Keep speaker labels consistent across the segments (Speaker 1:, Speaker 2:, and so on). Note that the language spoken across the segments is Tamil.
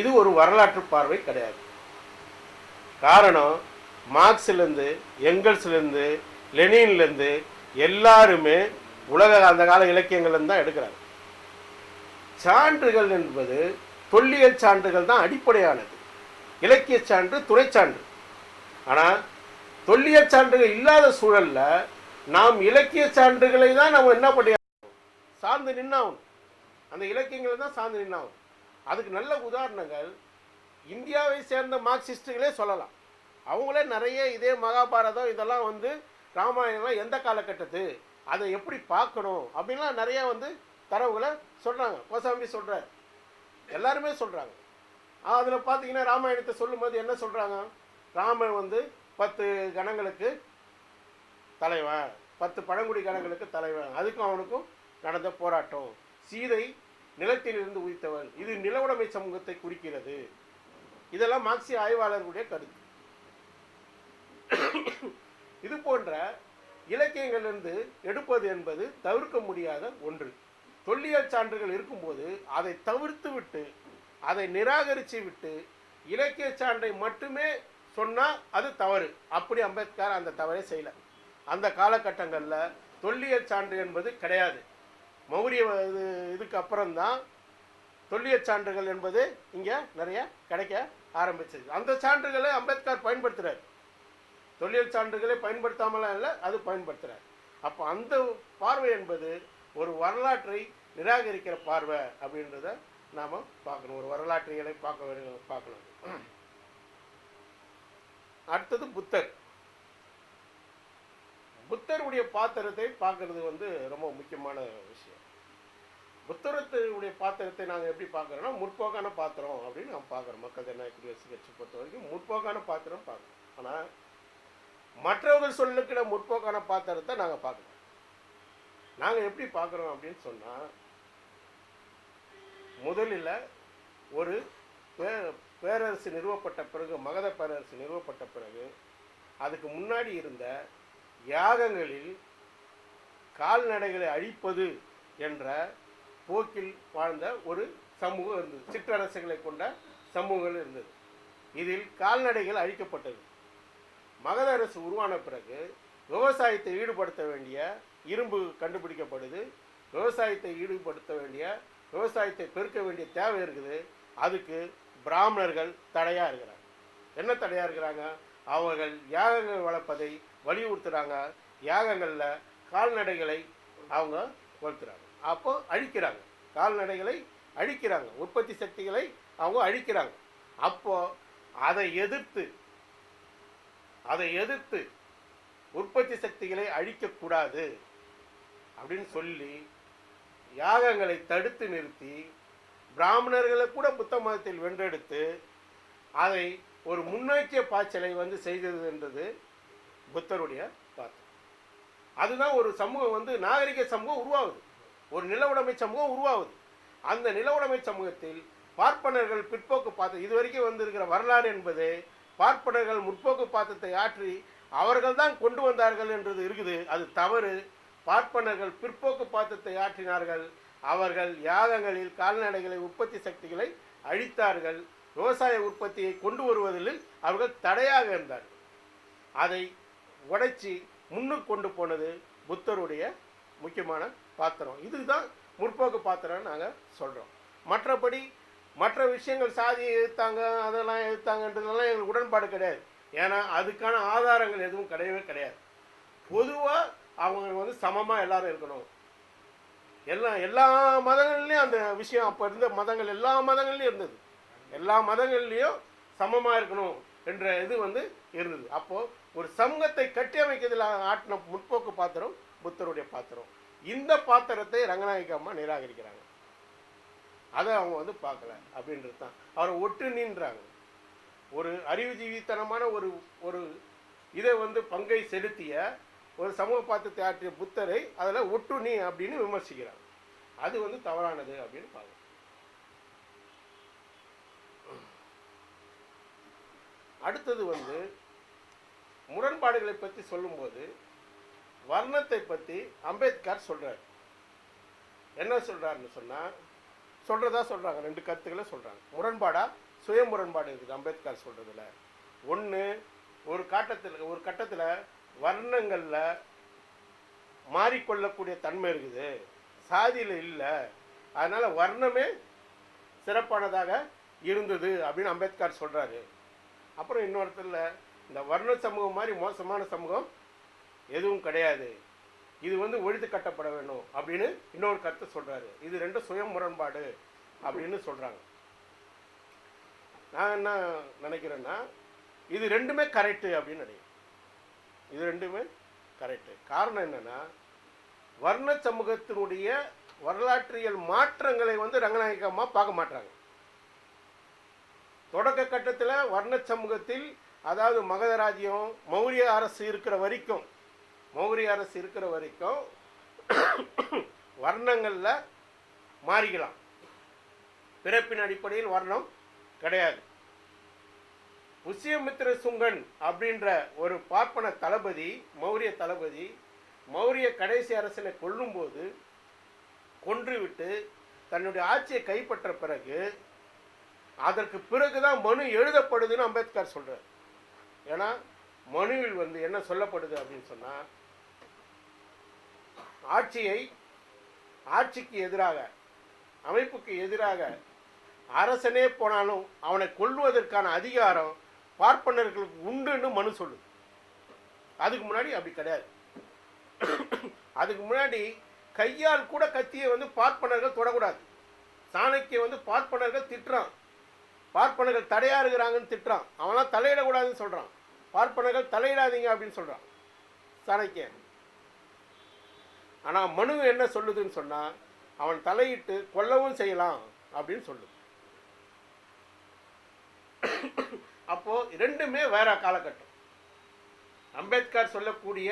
Speaker 1: இது ஒரு வரலாற்று பார்வை கிடையாது. காரணம் மார்க்ஸ்லேருந்து எங்கல்ஸ்லேருந்து லெனின்லேருந்து எல்லாருமே உலக அந்த கால இலக்கியங்கள்லேருந்து தான் எடுக்கிறாங்க. சான்றுகள் என்பது தொல்லியல் சான்றுகள் தான் அடிப்படையானது. இலக்கிய சான்று துறைச்சான்று ஆனால் தொல்லியல் சான்றுகள் இல்லாத சூழலில் நாம் இலக்கிய சான்றுகளை தான் நம்ம என்ன பண்ணி சார்ந்து நின்னாகணும். அந்த இலக்கியங்களை தான் சார்ந்து நின்னாகணும். அதுக்கு நல்ல உதாரணங்கள். இந்தியாவை சேர்ந்த மார்க்சிஸ்டுகளே சொல்லலாம். அவங்களே நிறைய இதே மகாபாரதம் இதெல்லாம் வந்து ராமாயணம்லாம் எந்த காலகட்டத்து? அதை எப்படி பார்க்கணும்? அப்படின்லாம் நிறையா வந்து தரவுகளை சொல்கிறாங்க கோசாம்பி சொல்கிறார் எல்லாருமே சொல்கிறாங்க அதில் பார்த்தீங்கன்னா ராமாயணத்தை சொல்லும்போது என்ன சொல்கிறாங்க ராமன் வந்து பத்து கணங்களுக்கு தலைவன் பத்து பழங்குடி கணங்களுக்கு தலைவன் அதுக்கும் அவனுக்கும் நடந்த போராட்டம். சீதை நிலத்திலிருந்து உதித்தவன். இது நிலவுடைமை சமூகத்தை குறிக்கிறது. இதெல்லாம் மார்க்சிய ஆய்வாளர்களுடைய கருத்து. இது போன்ற இலக்கியங்களிலிருந்து எடுப்பது என்பது தவிர்க்க முடியாத ஒன்று. தொல்லியல் சான்றுகள் இருக்கும்போது அதை தவிர்த்து விட்டு அதை நிராகரித்து விட்டு இலக்கிய சான்றை மட்டுமே சொன்னால் அது தவறு. அப்படி அம்பேத்கர் அந்த தவறை செய்யல. அந்த காலகட்டங்களில் தொல்லியல் சான்று என்பது கிடையாது. மௌரிய இது இதுக்கு அப்புறம்தான் தொல்லியல் சான்றுகள் என்பது இங்கே நிறைய கிடைக்க ஆரம்பிச்சது. அந்த சான்றுகளை அம்பேத்கர் பயன்படுத்துகிறார் தொல்லியல் சான்றுகளை பயன்படுத்தாமலாம் இல்லை அது பயன்படுத்துகிறார் அப்போ அந்த பார்வை என்பது ஒரு வரலாற்றை நிராகரிக்கிற பார்வை அப்படின்றத நாம் பார்க்கணும். ஒரு வரலாற்றுகளை பார்க்க வேணும் பார்க்கணும். அடுத்தது புத்தர். புத்தருடைய பாத்திரத்தை பார்க்கறது வந்து ரொம்ப முக்கியமான விஷயம். புத்தகத்தினுடைய பாத்திரத்தை நாங்கள் எப்படி பார்க்குறோன்னா முற்போக்கான பாத்திரம் அப்படின்னு நாம் பார்க்குறோம். மக்கள் ஜனநாயக குடியரசு கட்சி பொறுத்த வரைக்கும் முற்போக்கான பாத்திரம் பார்க்குறோம். ஆனால் மற்றவர்கள் சொல்லுக்கிற முற்போக்கான பாத்திரத்தை நாங்கள் பார்க்குறோம். நாங்கள் எப்படி பார்க்குறோம் அப்படின்னு சொன்னால் முதலில் ஒரு பே பேரரசு நிறுவப்பட்ட பிறகு மகத பேரரசு நிறுவப்பட்ட பிறகு அதுக்கு முன்னாடி இருந்த யாகங்களில் கால்நடைகளை அழிப்பது என்ற போக்கில் வாழ்ந்த ஒரு சமூகம் இருந்தது. சிற்றரசுகளை கொண்ட சமூகங்கள் இருந்தது. இதில் கால்நடைகள் அழிக்கப்பட்டது. மகத அரசு உருவான பிறகு விவசாயத்தை ஈடுபடுத்த வேண்டிய இரும்பு கண்டுபிடிக்கப்படுது. விவசாயத்தை ஈடுபடுத்த வேண்டிய விவசாயத்தை பெருக்க வேண்டிய தேவை இருக்குது. அதுக்கு பிராமணர்கள் தடையாக இருக்கிறாங்க. என்ன தடையாக இருக்கிறாங்க? அவர்கள் யாகங்கள் வளர்ப்பதை வலியுறுத்துகிறாங்க யாகங்களில் கால்நடைகளை அவங்க வளர்த்துறாங்க. அப்போ அழிக்கிறாங்க. கால்நடைகளை அழிக்கிறாங்க. உற்பத்தி சக்திகளை அவங்க அழிக்கிறாங்க. அப்போ அதை எதிர்த்து அதை எதிர்த்து உற்பத்தி சக்திகளை அழிக்கக்கூடாது அப்படின்னு சொல்லி யாகங்களை தடுத்து நிறுத்தி பிராமணர்களை கூட புத்த மதத்தில் வென்றெடுத்து அதை ஒரு முன்னோக்கிய பாய்ச்சலை வந்து செய்தது என்றது புத்தருடைய பாத்திரம் அதுதான் ஒரு சமூகம் வந்து நாகரிக சமூகம் உருவாகுது. ஒரு நில உடைமை சமூகம் உருவாகுது. அந்த நில உடைமை சமூகத்தில் பார்ப்பனர்கள் பிற்போக்கு பாத்திரம் இது வரைக்கும் வந்திருக்கிற வரலாறு என்பது பார்ப்பனர்கள் முற்போக்கு பாத்திரத்தை ஆற்றி அவர்கள் தான் கொண்டு வந்தார்கள் என்றது இருக்குது. அது தவறு. பார்ப்பனர்கள் பிற்போக்கு பாத்தத்தை ஆற்றினார்கள். அவர்கள் யாகங்களில் கால்நடைகளை உற்பத்தி சக்திகளை அழித்தார்கள். விவசாய உற்பத்தியை கொண்டு வருவதில் அவர்கள் தடையாக இருந்தார்கள். அதை உடைச்சி முன்னுக்கு கொண்டு போனது புத்தருடைய முக்கியமான பாத்திரம். இதுதான் முற்போக்கு பாத்திரம்னு நாங்கள் சொல்கிறோம் மற்றபடி மற்ற விஷயங்கள் சாதியை எதிர்த்தாங்க அதெல்லாம் எதிர்த்தாங்கன்றதெல்லாம் எங்களுக்கு உடன்பாடு கிடையாது. ஏன்னா அதுக்கான ஆதாரங்கள் எதுவும் கிடையவே கிடையாது. பொதுவாக அவங்க வந்து சமமாக எல்லாரும் இருக்கணும். எல்லா எல்லா மதங்கள்லேயும் அந்த விஷயம் அப்போ இருந்த மதங்கள் எல்லா மதங்கள்லையும் இருந்தது. எல்லா மதங்கள்லேயும் சமமாக இருக்கணும் என்ற இது வந்து இருந்தது. அப்போது ஒரு சமூகத்தை கட்டியமைக்கிறதுல ஆட்டின முற்போக்கு பாத்திரம் புத்தருடைய பாத்திரம். இந்த பாத்திரத்தை ரங்கநாயகி அம்மா நிராகரிக்கிறாங்க. அதை அவங்க வந்து பார்க்கல அப்படின்றது தான். அவரை ஒட்டு நின்றாங்க. ஒரு அறிவுஜீவித்தனமான ஒரு ஒரு இதை வந்து பங்கை செலுத்திய ஒரு சமூக பாத்திரத்தை ஆற்றிய புத்தரை அதில் ஒட்டுணி அப்படின்னு விமர்சிக்கிறாங்க. அது வந்து தவறானது அப்படின்னு பார்க்கணும். அடுத்தது வந்து முரண்பாடுகளை பற்றி சொல்லும்போது வர்ணத்தை பற்றி அம்பேத்கர் சொல்கிறார் என்ன சொல்கிறாருன்னு சொன்னால் சொல்கிறதா சொல்கிறாங்க ரெண்டு கருத்துக்களை சொல்கிறாங்க முரண்பாடாக சுய முரண்பாடு இருக்குது அம்பேத்கர் சொல்கிறதுல ஒன்று ஒரு காட்டத்தில் ஒரு கட்டத்தில் வர்ணங்களில் மாறிக்கொள்ளக்கூடிய தன்மை இருக்குது. சாதியில் இல்லை. அதனால் வர்ணமே சிறப்பானதாக இருந்தது அப்படின்னு அம்பேத்கர் சொல்கிறாரு அப்புறம் இன்னொருத்தரில் இந்த வர்ண சமூகம் மாதிரி மோசமான சமூகம் எதுவும் கிடையாது. இது வந்து ஒழித்து கட்டப்பட வேணும் அப்படின்னு இன்னொரு கருத்து சொல்கிறாரு இது ரெண்டும் சுய முரண்பாடு அப்படின்னு சொல்கிறாங்க நான் என்ன நினைக்கிறேன்னா இது ரெண்டுமே கரெக்டு அப்படின்னு நினைக்கிறேன். இது ரெண்டுமே கரெக்டு காரணம் என்னன்னா வர்ண சமூகத்தினுடைய வரலாற்றியல் மாற்றங்களை வந்து ரங்கநாயகமாக பார்க்க மாட்டாங்க தொடக்க கட்டத்தில் வர்ண சமூகத்தில் அதாவது மகதராஜ்யம் மௌரிய அரசு இருக்கிற வரைக்கும் மௌரிய அரசு இருக்கிற வரைக்கும் வர்ணங்களில் மாறிக்கலாம். பிறப்பின் அடிப்படையில் வர்ணம் கிடையாது. புஷ்யமித்ர சுங்கன் அப்படின்ற ஒரு பார்ப்பன தளபதி மௌரிய தளபதி மௌரிய கடைசி அரசனை கொல்லும்போது கொன்றுவிட்டு தன்னுடைய ஆட்சியை கைப்பற்ற பிறகு அதற்கு பிறகுதான் மனு எழுதப்படுதுன்னு அம்பேத்கர் சொல்றார். ஏன்னா மனுவில் வந்து என்ன சொல்லப்படுது அப்படின்னு சொன்னால் ஆட்சியை ஆட்சிக்கு எதிராக அமைப்புக்கு எதிராக அரசனே போனாலும் அவனை கொள்வதற்கான அதிகாரம் பார்ப்பனர்களுக்கு உண்டுன்னு மனு சொல்லுது. அதுக்கு முன்னாடி அப்படி கிடையாது. அதுக்கு முன்னாடி கையால் கூட கத்தியை வந்து பார்ப்பனர்கள் தொடக்கூடாது. சாணக்கிய வந்து பார்ப்பனர்கள் திட்டுறான். பார்ப்பனர்கள் தடையாக இருக்கிறாங்கன்னு திட்டுறான். அவன்லாம் தலையிடக்கூடாதுன்னு சொல்கிறான் பார்ப்பனர்கள் தலையிடாதீங்க அப்படின்னு சொல்கிறான் சாணக்கியன் ஆனால் மனு என்ன சொல்லுதுன்னு சொன்னால் அவன் தலையிட்டு கொல்லவும் செய்யலாம் அப்படின்னு சொல்லுது. அப்போது ரெண்டுமே வேற காலகட்டம். அம்பேத்கர் சொல்லக்கூடிய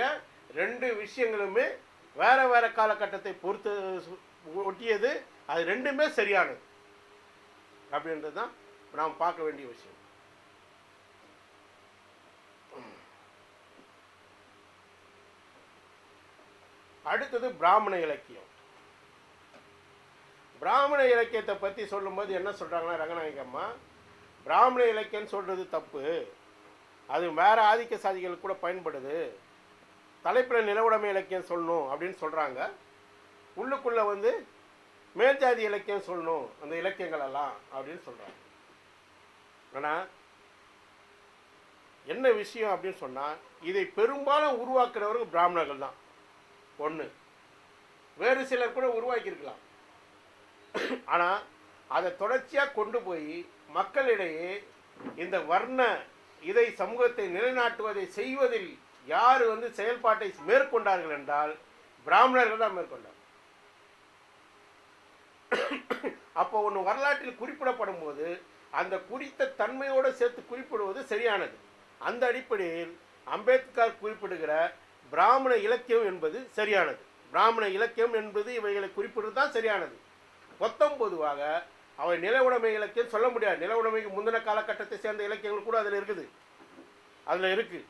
Speaker 1: ரெண்டு விஷயங்களுமே வேற வேற காலகட்டத்தை பொறுத்து ஒட்டியது அது ரெண்டுமே சரியானது. அப்படின்றது தான் நாம் பார்க்க வேண்டிய விஷயம். அடுத்தது பிராமண இலக்கியம். பிராமண இலக்கியத்தை பற்றி சொல்லும்போது என்ன சொல்கிறாங்கன்னா ரங்கநாயகம்மா பிராமண இலக்கியம்னு சொல்கிறது தப்பு. அது வேறு ஆதிக்க சாதிகளுக்கு கூட பயன்படுது. தலைப்பில் நிலவுடைமை இலக்கியம் சொல்லணும் அப்படின்னு சொல்கிறாங்க உள்ளுக்குள்ளே வந்து மேல்ஜாதி இலக்கியம் சொல்லணும் அந்த இலக்கியங்கள் எல்லாம் அப்படின்னு சொல்கிறாங்க ஆனால் என்ன விஷயம் அப்படின்னு சொன்னால் இதை பெரும்பாலும் உருவாக்குறவர்கள் பிராமணர்கள் தான். ஒன்று வேறு சிலர் கூட உருவாக்கியிருக்கலாம். ஆனால் அதை தொடர்ச்சியாக கொண்டு போய் மக்களிடையே இந்த வர்ண இதை சமூகத்தை நிலைநாட்டுவதை செய்வதில் யார் வந்து செயல்பாட்டை மேற்கொண்டார்கள் என்றால் பிராமணர்கள் தான் மேற்கொண்டார் அப்போ ஒன்று வரலாற்றில் குறிப்பிடப்படும் போது அந்த குறித்த தன்மையோடு சேர்த்து குறிப்பிடுவது சரியானது. அந்த அடிப்படையில் அம்பேத்கர் குறிப்பிடுகிற பிராமண இலக்கியம் என்பது சரியானது. பிராமண இலக்கியம் என்பது இவைகளை குறிப்பிடுறது தான் சரியானது. மொத்தம் பொதுவாக அவை நில உடைமை இலக்கியம் சொல்ல முடியாது. நில உடைமைக்கு முந்தின காலகட்டத்தை சேர்ந்த இலக்கியங்கள் கூட அதில் இருக்குது. அதில் இருக்குது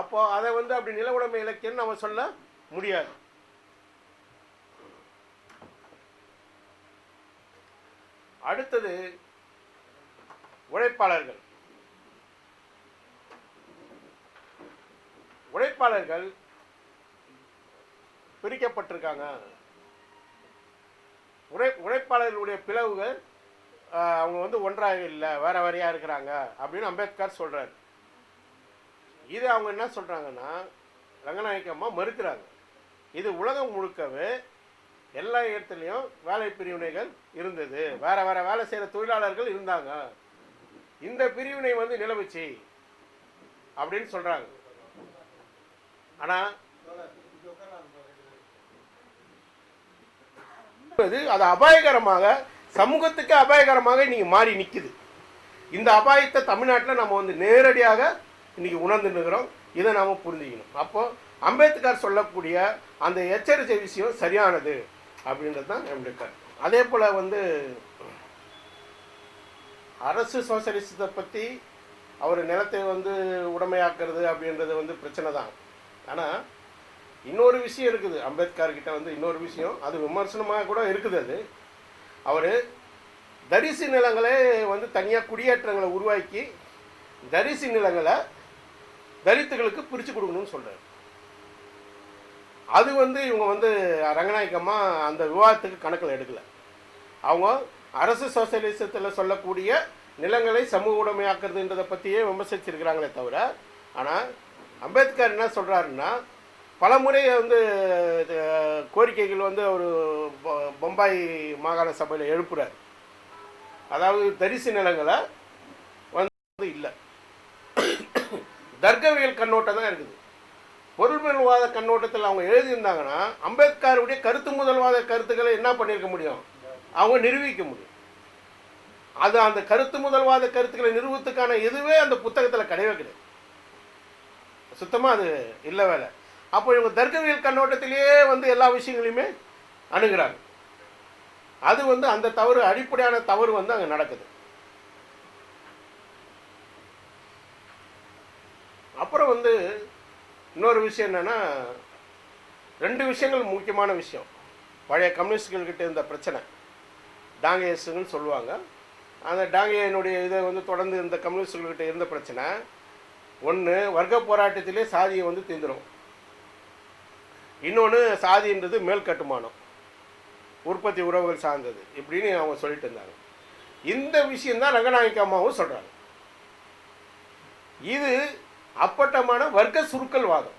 Speaker 1: அப்போது அதை வந்து அப்படி நில உடைமை இலக்கியம் நம்ம சொல்ல முடியாது. அடுத்தது உழைப்பாளர்கள். உழைப்பாளர்கள் பிரிக்கப்பட்டிருக்காங்க. உழை உழைப்பாளர்களுடைய பிளவுகள் அவங்க வந்து ஒன்றாக இல்லை வேற வேறையா இருக்கிறாங்க அப்படின்னு அம்பேத்கர் சொல்றாரு. இது அவங்க என்ன சொல்றாங்கன்னா ரங்கநாயக்க அம்மா மறுக்கிறாங்க. இது உலகம் முழுக்கவே எல்லா இடத்துலையும் வேலை பிரிவினைகள் இருந்தது. வேற வேற வேலை செய்கிற தொழிலாளர்கள் இருந்தாங்க. இந்த பிரிவினை வந்து நிலவுச்சு அப்படின்னு சொல்றாங்க. ஆனா அது அபாயகரமாக சமூகத்துக்கு அபாயகரமாக இன்றைக்கி மாறி நிற்கிது இந்த அபாயத்தை தமிழ்நாட்டில் நம்ம வந்து நேரடியாக இன்னைக்கு உணர்ந்து நிற்கிறோம். இதை நாம் புரிஞ்சுக்கணும். அப்போது அம்பேத்கர் சொல்லக்கூடிய அந்த எச்சரிக்கை விஷயம் சரியானது அப்படின்றது தான் நம்முடைய கருத்து. அதே போல் வந்து அரசு சோசலிசத்தை பற்றி அவர் நிலத்தை வந்து உடமையாக்குறது அப்படின்றது வந்து பிரச்சனை தான். ஆனால் இன்னொரு விஷயம் இருக்குது. அம்பேத்கர் கிட்ட வந்து இன்னொரு விஷயம். அது விமர்சனமாக கூட இருக்குது அது. அவர் தரிசு நிலங்களே வந்து தனியாக குடியேற்றங்களை உருவாக்கி தரிசு நிலங்களை தலித்துகளுக்கு பிரித்து கொடுக்கணும்னு சொல்கிறார் அது வந்து இவங்க வந்து ரங்கநாயக்கம்மா அந்த விவாதத்துக்கு கணக்கில் எடுக்கலை. அவங்க அரசு சோசியலிசத்தில் சொல்லக்கூடிய நிலங்களை சமூக உடைமையாக்குறதுன்றதை பற்றியே விமர்சிச்சிருக்கிறாங்களே தவிர ஆனால் அம்பேத்கர் என்ன சொல்கிறாருன்னா பல முறை வந்து இது, கோரிக்கைகள் வந்து ஒரு பம்பாய் மாகாண சபையில் எழுப்புறாரு. அதாவது தரிசு நிலங்களை வந்து இல்லை. தர்க்கவியல் கண்ணோட்டம் தான் இருக்குது. பொருள்மயல்வாத கண்ணோட்டத்தில் அவங்க எழுதியிருந்தாங்கன்னா அம்பேத்கருடைய கருத்து முதல்வாத கருத்துக்களை என்ன பண்ணியிருக்க முடியும்? அவங்க நிரூபிக்க முடியும். அது அந்த கருத்து முதல்வாத கருத்துக்களை நிறுவத்துக்கான எதுவே அந்த புத்தகத்தில் கிடையவே கிடையாது. சுத்தமாக அது இல்லை வேலை அப்போ இவங்க தர்க்கவியல் கண்ணோட்டத்திலேயே வந்து எல்லா விஷயங்களையுமே அணுகிறாங்க. அது வந்து அந்த தவறு அடிப்படையான தவறு வந்து அங்கே நடக்குது. அப்புறம் வந்து இன்னொரு விஷயம் என்னென்னா ரெண்டு விஷயங்கள் முக்கியமான விஷயம். பழைய கம்யூனிஸ்ட்கள்கிட்ட இருந்த பிரச்சனை. டாங்கேஸுன்னு சொல்லுவாங்க. அந்த டாங்கேயனுடைய இதை வந்து தொடர்ந்து இந்த கம்யூனிஸ்ட்கள்கிட்ட இருந்த பிரச்சனை. ஒன்று வர்க்க போராட்டத்திலே சாதியை வந்து தீந்துடும் இன்னொன்று சாதின்றது மேல் கட்டுமானம். உற்பத்தி உறவுகள் சார்ந்தது. இப்படின்னு அவங்க சொல்லிட்டு இருந்தாங்க. இந்த விஷயந்தான் ரங்கநாயக்க அம்மாவும் சொல்கிறாங்க இது அப்பட்டமான வர்க்க சுருக்கல்வாதம்.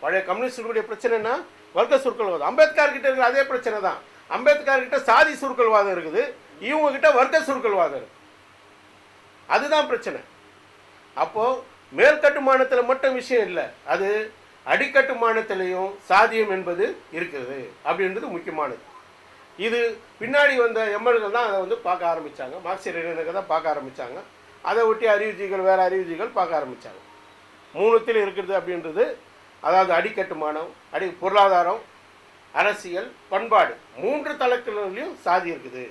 Speaker 1: பழைய கம்யூனிஸ்டுடைய பிரச்சனைனா வர்க்க சுருக்கல்வாதம். அம்பேத்கர் கிட்ட இருக்கிற அதே பிரச்சனை தான். அம்பேத்கர் கிட்ட சாதி சுருக்கல்வாதம் இருக்குது. இவங்க கிட்ட வர்க்க சுருக்கல்வாதம் இருக்குது அதுதான் பிரச்சனை. அப்போது மேல் கட்டுமானத்தில் மட்டும் விஷயம் இல்லை. அது அடிக்கட்டுமானத்திலையும் சாதியம் என்பது இருக்கிறது அப்படின்றது முக்கியமானது. இது பின்னாடி வந்த எம்எல்கள் தான் அதை வந்து பார்க்க ஆரம்பித்தாங்க மார்க்சியர்கள் தான் பார்க்க ஆரம்பித்தாங்க அதை ஒட்டி அறிவுஜிகள் வேறு அறிவுஜிகள் பார்க்க ஆரம்பித்தாங்க மூணுத்தில் இருக்கிறது அப்படின்றது அதாவது அடிக்கட்டுமானம் அடி பொருளாதாரம் அரசியல் பண்பாடு. மூன்று தளத்திலையும் சாதி இருக்குது.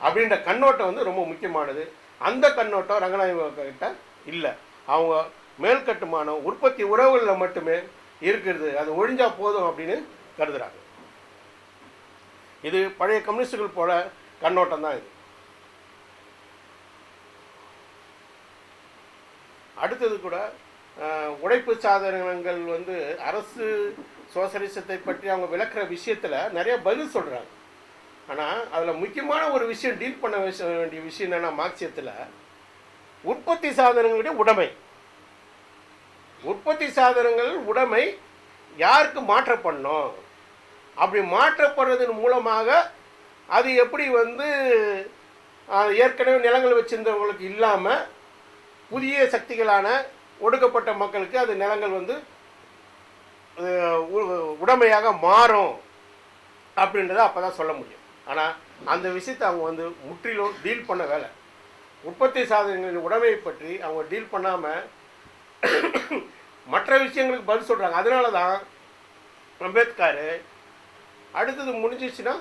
Speaker 1: அப்படின்ற கண்ணோட்டம் வந்து ரொம்ப முக்கியமானது. அந்த கண்ணோட்டம் ரங்கநாயகிட்ட இல்லை. அவங்க மேல்கட்டுமானம் உற்பத்தி உறவுகளில் மட்டுமே இருக்கிறது. அது ஒழிஞ்சா போதும் அப்படின்னு கருதுறாங்க. இது பழைய கம்யூனிஸ்டுகள் போல கண்ணோட்டம் தான் இது. அடுத்தது கூட உழைப்பு சாதனங்கள் வந்து அரசு சோசலிசத்தை பற்றி அவங்க விளக்குற விஷயத்தில் நிறைய பதில் சொல்கிறாங்க ஆனால் அதில் முக்கியமான ஒரு விஷயம் டீல் பண்ண வேண்டிய விஷயம் என்னென்னா மார்க்சியத்தில் உற்பத்தி சாதனங்களுடைய உடைமை. உற்பத்தி சாதனங்கள் உடைமை யாருக்கு மாற்றப்படணும்? அப்படி மாற்றப்படுறதன் மூலமாக அது எப்படி வந்து ஏற்கனவே நிலங்கள் வச்சிருந்தவங்களுக்கு இல்லாமல் புதிய சக்திகளான ஒடுக்கப்பட்ட மக்களுக்கு அது நிலங்கள் வந்து உடமையாக உ- உடைமையாக மாறும் அப்படின்றத அப்போ தான் சொல்ல முடியும். ஆனால் அந்த விஷயத்தை அவங்க வந்து முற்றிலும் டீல் பண்ண வேலை. உற்பத்தி சாதனங்களின் உடமையை பற்றி அவங்க டீல் பண்ணாமல் மற்ற விஷயங்களுக்கு பதில் சொல்கிறாங்க அதனால தான் அம்பேத்கர் அடுத்தது முடிஞ்சிச்சுன்னா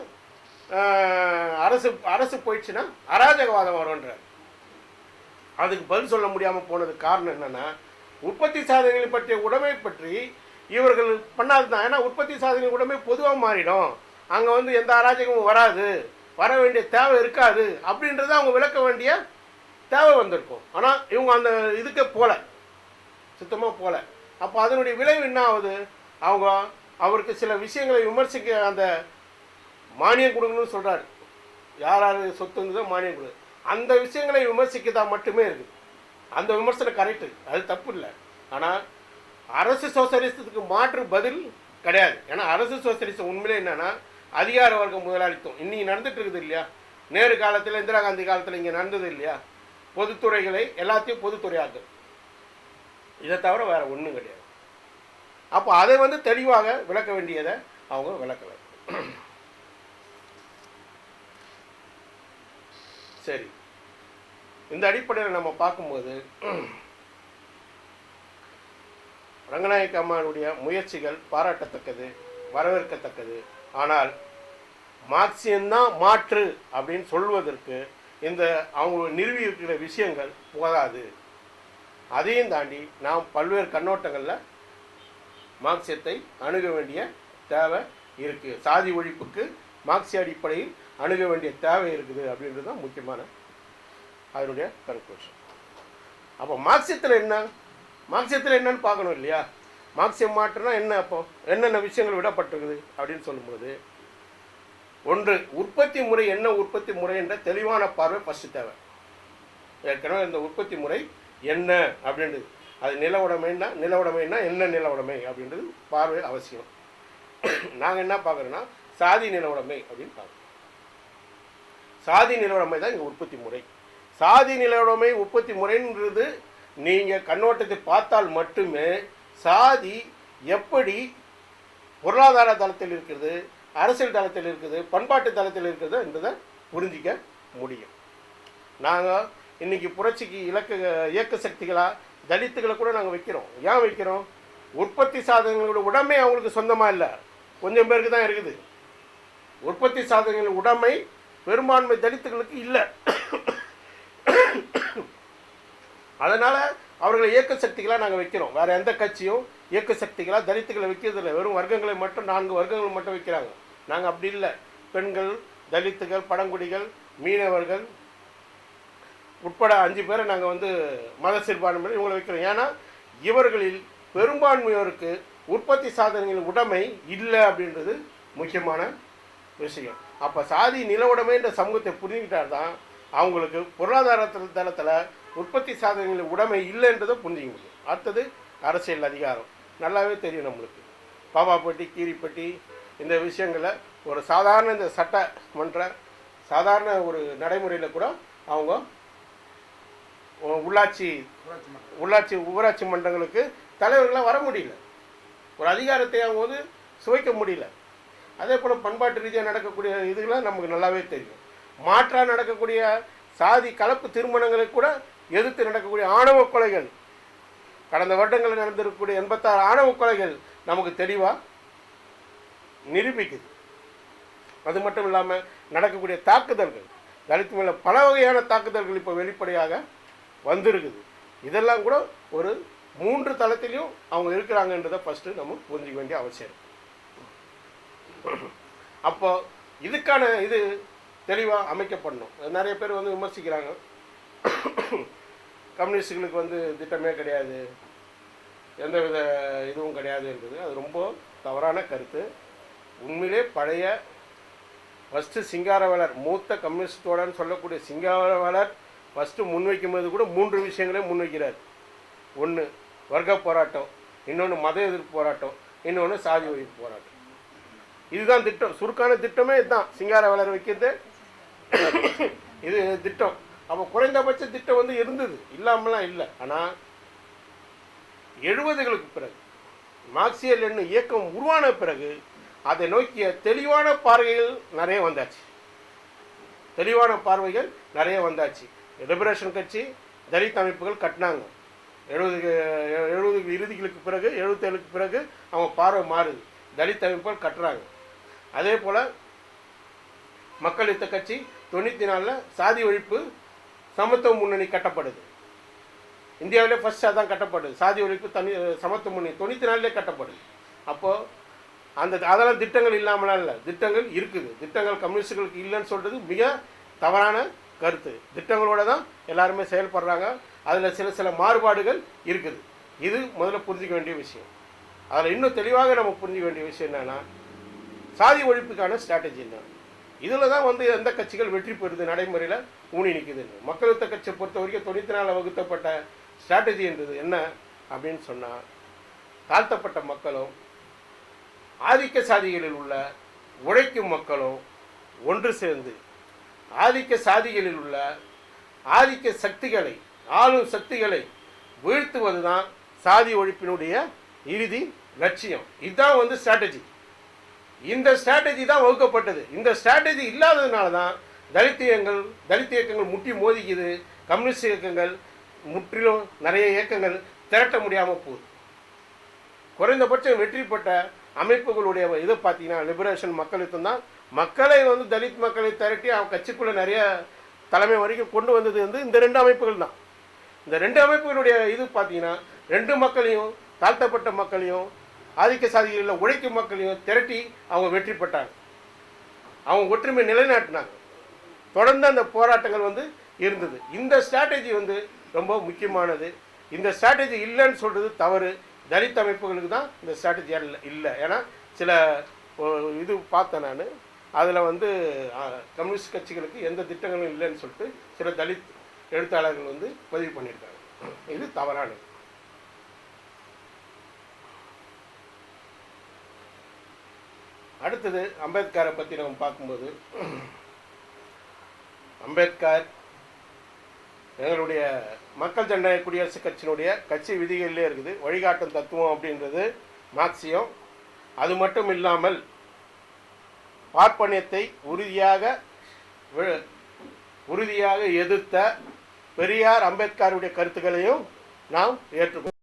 Speaker 1: அரசு அரசு போயிடுச்சுன்னா அராஜகவாதம் வரும்ன்றார். அதுக்கு பதில் சொல்ல முடியாமல் போனதுக்கு காரணம் என்னென்னா உற்பத்தி சாதனைகளை பற்றிய உடைமை பற்றி இவர்கள் பண்ணாது தான் ஏன்னா உற்பத்தி சாதனை உடைமை பொதுவாக மாறிடும். அங்கே வந்து எந்த அராஜகமும் வராது. வர வேண்டிய தேவை இருக்காது. அப்படின்றத அவங்க விளக்க வேண்டிய தேவை வந்திருக்கும். ஆனால் இவங்க அந்த இதுக்கே போகல சுத்தமாக போகல அப்போ அதனுடைய விளைவு என்ன ஆகுது அவங்க அவருக்கு சில விஷயங்களை விமர்சிக்க அந்த மானியம் கொடுக்கணும்னு சொல்கிறாரு யார் யார் சொத்து இருந்ததோ மானியம் கொடு. அந்த விஷயங்களை விமர்சிக்கதா மட்டுமே இருக்குது அந்த விமர்சனம் கரெக்டு அது தப்பு இல்லை. ஆனால் அரசு சோசலிசத்துக்கு மாற்று பதில் கிடையாது. ஏன்னா அரசு சோசலிசம் உண்மையிலே என்னென்னா அதிகார வர்க்க முதலாளித்துவம். இன்றைக்கி நடந்துட்டு இருக்குது இல்லையா? நேரு காலத்தில் இந்திரா காந்தி காலத்தில் இங்கே நடந்தது இல்லையா? பொதுத்துறைகளை எல்லாத்தையும் பொதுத்துறையாக்குது. இதை தவிர வேறு ஒன்றும் கிடையாது. அப்போ அதை வந்து தெளிவாக விளக்க வேண்டியதை அவங்க விளக்கலை. சரி. இந்த அடிப்படையில் நம்ம பார்க்கும்போது ரங்கநாயக்க அம்மாவுடைய முயற்சிகள் பாராட்டத்தக்கது வரவேற்கத்தக்கது. ஆனால் மார்க்சியம்தான் மாற்று அப்படின்னு சொல்வதற்கு இந்த அவங்க நிறுவியிருக்கிற விஷயங்கள் போதாது. அதையும் தாண்டி நாம் பல்வேறு கண்ணோட்டங்களில் மார்க்சியத்தை அணுக வேண்டிய தேவை இருக்குது சாதி ஒழிப்புக்கு மார்க்சிய அடிப்படையில் அணுக வேண்டிய தேவை இருக்குது அப்படின்றது தான் முக்கியமான அதனுடைய கன்க்ளூஷன் அப்போ மார்க்சியத்தில் என்ன? மார்க்சியத்தில் என்னன்னு பார்க்கணும் இல்லையா? மார்க்சியம் மாற்றுனா என்ன அப்போ? என்னென்ன விஷயங்கள் விடப்பட்டிருக்குது அப்படின்னு சொல்லும்போது ஒன்று உற்பத்தி முறை என்ன உற்பத்தி முறை என்ற தெளிவான பார்வை ஃபஸ்ட்டு தேவை. ஏற்கனவே இந்த உற்பத்தி முறை என்ன அப்படின்றது. அது நில உடைமைன்னா நில உடைமைன்னா என்ன நில உடைமை அப்படின்றது பார்வை அவசியம். நாங்கள் என்ன பார்க்குறோன்னா சாதி நில உடைமை அப்படின்னு பார்க்குறோம். சாதி நில உடைமை தான் இங்கே உற்பத்தி முறை. சாதி நில உடைமை உற்பத்தி முறைன்றது நீங்கள் கண்ணோட்டத்தை பார்த்தால் மட்டுமே சாதி எப்படி பொருளாதார தளத்தில் இருக்கிறது அரசியல் தளத்தில் இருக்குது பண்பாட்டு தளத்தில் இருக்கிறது என்றதை புரிஞ்சிக்க முடியும். நாங்கள் இன்னைக்கு புரட்சிக்கு இலக்க இயக்க சக்திகளாக தலித்துகளை கூட நாங்கள் வைக்கிறோம். ஏன் வைக்கிறோம்? உற்பத்தி சாதனங்களோட உடமை அவங்களுக்கு சொந்தமாக இல்லை. கொஞ்சம் பேருக்கு தான் இருக்குது. உற்பத்தி சாதனங்கள் உடமை பெரும்பான்மை தலித்துகளுக்கு இல்லை. அதனால் அவர்களை இயக்க சக்திகளாக நாங்கள் வைக்கிறோம். வேறு எந்த கட்சியும் இயக்க சக்திகளாக தலித்துகளை வைக்கிறது இல்லை வெறும் வர்க்கங்களை மட்டும் நான்கு வர்க்கங்கள் மட்டும் வைக்கிறாங்க. நாங்கள் அப்படி இல்லை. பெண்கள் தலித்துகள் பழங்குடிகள் மீனவர்கள் உட்பட அஞ்சு பேரை நாங்கள் வந்து மத சிறுபான்மையினர் இவங்களை வைக்கிறோம். ஏன்னா இவர்களில் பெரும்பான்மையோருக்கு உற்பத்தி சாதனங்களின் உடைமை இல்லை அப்படின்றது முக்கியமான விஷயம். அப்போ சாதி நில உடைமைன்ற சமூகத்தை புரிஞ்சுக்கிட்டால் தான் அவங்களுக்கு பொருளாதார தளத்தில் உற்பத்தி சாதனங்களின் உடைமை இல்லைன்றதை புரிஞ்சிக்க முடியும். அடுத்தது அரசியல் அதிகாரம். நல்லாவே தெரியும் நம்மளுக்கு. பாபாப்பட்டி கீரிப்பட்டி இந்த விஷயங்களை ஒரு சாதாரண இந்த சட்டமன்ற சாதாரண ஒரு நடைமுறையில் கூட அவங்க உள்ளாட்சி உள்ளாட்சி ஊராட்சி மன்றங்களுக்கு தலைவர்களாக வர முடியல. ஒரு அதிகாரத்தை அவங்க வந்து சுவைக்க முடியல. அதே போல் பண்பாட்டு ரீதியாக நடக்கக்கூடிய இதுகளாம் நமக்கு நல்லாவே தெரியும். மாற்றாக நடக்கக்கூடிய சாதி கலப்பு திருமணங்களுக்கு கூட எதிர்த்து நடக்கக்கூடிய ஆணவ கொலைகள். கடந்த வருடங்களில் நடந்திருக்கக்கூடிய எண்பத்தாறு ஆணவ கொலைகள் நமக்கு தெளிவாக நிரூபிக்குது. அது மட்டும் இல்லாமல் நடக்கக்கூடிய தாக்குதல்கள் தலித்து மேலே பல வகையான தாக்குதல்கள் இப்போ வெளிப்படையாக வந்திருக்குது. இதெல்லாம் கூட ஒரு மூன்று தளத்திலையும் அவங்க இருக்கிறாங்கன்றதை ஃபஸ்ட்டு நம்ம புரிஞ்சிக்க வேண்டிய அவசியம் இருக்கு. அப்போ இதுக்கான இது தெளிவாக அமைக்கப்படணும். நிறைய பேர் வந்து விமர்சிக்கிறாங்க. கம்யூனிஸ்டுகளுக்கு வந்து திட்டமே கிடையாது. எந்த வித இதுவும் கிடையாது என்பது அது ரொம்ப தவறான கருத்து. உண்மையிலே பழைய ஃபஸ்ட்டு சிங்காரவேலர் மூத்த கம்யூனிஸ்டோடன்னு சொல்லக்கூடிய சிங்காரவேலர் ஃபஸ்ட்டு முன்வைக்கும்போது கூட மூன்று விஷயங்களே முன்வைக்கிறார். ஒன்று வர்க்க போராட்டம் இன்னொன்று மத எதிர்ப்பு போராட்டம் இன்னொன்று சாதி ஒழிப்பு போராட்டம். இதுதான் திட்டம். சுருக்கான திட்டமே இதுதான். சிங்காரவேலர் வைக்கிறது. இது திட்டம். அப்போ குறைந்தபட்ச திட்டம் வந்து இருந்தது. இல்லாமலாம் இல்லை. ஆனால் எழுபதுகளுக்கு பிறகு மார்க்சியல் என்னும் இயக்கம் உருவான பிறகு அதை நோக்கிய தெளிவான பார்வைகள் நிறைய வந்தாச்சு. தெளிவான பார்வைகள் நிறைய வந்தாச்சு. லிபரேஷன் கட்சி தலித் அமைப்புகள் கட்டினாங்க. எழுபது எழுபது இறுதிகளுக்கு பிறகு எழுபத்தேழுக்கு பிறகு அவங்க பார்வை மாறுது. தலித் அமைப்புகள் கட்டுறாங்க. அதே போல் மக்கள் யுத்த கட்சி தொண்ணூற்றி நாலில் சாதி ஒழிப்பு சமத்துவ முன்னணி கட்டப்படுது. இந்தியாவிலே ஃபர்ஸ்ட் அதான் கட்டப்படுது. சாதி ஒழிப்பு தனி சமத்துவ முன்னணி தொண்ணூற்றி நாலுலேயே கட்டப்படுது. அப்போது அந்த அதெல்லாம் திட்டங்கள் இல்லாமலாம் இல்லை. திட்டங்கள் இருக்குது. திட்டங்கள் கம்யூனிஸ்டுகளுக்கு இல்லைன்னு சொல்கிறது மிக தவறான கருத்து. திட்டங்களோட தான் எல்லாருமே செயல்படுறாங்க. அதில் சில சில மாறுபாடுகள் இருக்குது. இது முதல்ல புரிஞ்சிக்க வேண்டிய விஷயம். அதில் இன்னும் தெளிவாக நம்ம புரிஞ்சிக்க வேண்டிய விஷயம் என்னென்னா சாதி ஒழிப்புக்கான ஸ்ட்ராட்டஜி என்ன இதில் தான் வந்து எந்த கட்சிகள் வெற்றி பெறுது நடைமுறையில்? ஊனி நிற்குதுன்னு மக்கள் யுத்த கட்சியை பொறுத்த வரைக்கும் தொண்ணூற்றி நாலில் வகுத்தப்பட்ட ஸ்ட்ராட்டஜி என்றது என்ன அப்படின்னு சொன்னால் தாழ்த்தப்பட்ட மக்களும் ஆதிக்க சாதிகளில் உள்ள உழைக்கும் மக்களும் ஒன்று சேர்ந்து ஆதிக்க சாதிகளில் உள்ள ஆதிக்க சக்திகளை ஆளும் சக்திகளை வீழ்த்துவது தான் சாதி ஒழிப்பினுடைய இறுதி லட்சியம். இதுதான் வந்து ஸ்ட்ராட்டஜி இந்த ஸ்ட்ராட்டஜி தான் வகுக்கப்பட்டது. இந்த ஸ்ட்ராட்டஜி இல்லாததுனால தான் தலித் இயக்கங்கள் தலித் இயக்கங்கள் முட்டி மோதிக்குது. கம்யூனிஸ்ட் இயக்கங்கள் முற்றிலும் நிறைய இயக்கங்கள் திரட்ட முடியாமல் போகுது. குறைந்தபட்சம் வெற்றி பெற்ற அமைப்புகளுடைய இதை பார்த்தீங்கன்னா லிபரேஷன் மக்களுக்கும் தான் மக்களை வந்து தலித் மக்களை திரட்டி அவன் கட்சிக்குள்ளே நிறைய தலைமை வரைக்கும் கொண்டு வந்தது வந்து இந்த ரெண்டு அமைப்புகள் தான். இந்த ரெண்டு அமைப்புகளுடைய இது பார்த்தீங்கன்னா ரெண்டு மக்களையும் தாழ்த்தப்பட்ட மக்களையும் ஆதிக்க சாதிகளில் உழைக்கும் மக்களையும் திரட்டி அவங்க வெற்றி பெற்றாங்க. அவங்க ஒற்றுமை நிலைநாட்டினாங்க. தொடர்ந்து அந்த போராட்டங்கள் வந்து இருந்தது. இந்த ஸ்ட்ராட்டஜி வந்து ரொம்ப முக்கியமானது. இந்த ஸ்ட்ராட்டஜி இல்லைன்னு சொல்கிறது தவறு. தலித் அமைப்புகளுக்கு தான் இந்த ஸ்ட்ராட்டஜி இல்லை இல்லை. ஏன்னா சில இது பார்த்தேன் நான். அதில் வந்து கம்யூனிஸ்ட் கட்சிகளுக்கு எந்த திட்டங்களும் இல்லைன்னு சொல்லிட்டு சில தலித் எழுத்தாளர்கள் வந்து பதிவு பண்ணியிருக்காங்க. இது தவறானது. அடுத்தது அம்பேத்கரை பற்றி நம்ம பார்க்கும்போது அம்பேத்கர் எங்களுடைய மக்கள் ஜனநாயக குடியரசுக் கட்சியினுடைய கட்சி விதிகளிலே இருக்குது வழிகாட்டும் தத்துவம் அப்படின்றது மார்க்சியம். அது மட்டும் இல்லாமல் பார்ப்பனியத்தை உறுதியாக உறுதியாக எதிர்த்த பெரியார் அம்பேத்கருடைய கருத்துக்களையும் நாம் ஏற்றுக்கொள்கிறோம்